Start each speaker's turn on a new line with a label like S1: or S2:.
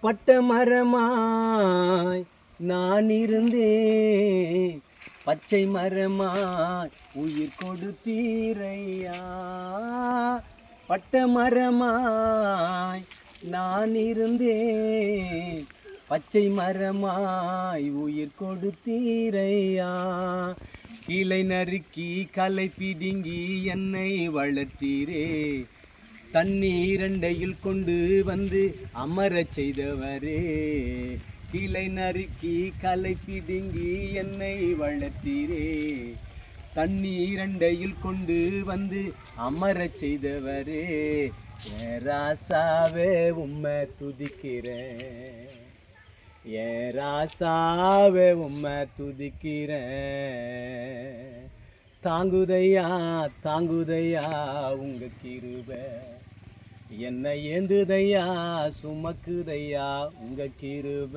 S1: பட்ட மரமாய் நான் இருந்தேன். பச்சை மரமாய் உயிர் கொடுத்தீரையா. பட்ட மரமாய் நான் இருந்தேன். பச்சை மரமாய் உயிர் கொடுத்தீரையா. கிளை நறுக்கி களை பிடுங்கி என்னை வளர்த்தீரே. தண்ணீரண்டையில் கொண்டு வந்து அமரச் செய்தவரே. கிளை நறுக்கி கலை பிடுங்கி என்னை வளர்த்தீரே. தண்ணீரண்டையில் கொண்டு வந்து அமரச் செய்தவரே. ஏ ராசாவே உம்மை துதிக்கிறேன். ஏ ராசாவே உம்மை துதிக்கிறேன். தாங்குதையா தாங்குதையா உங்க கிருப. என்னை ஏந்துதையா சுமக்குதையா உங்க கிருப.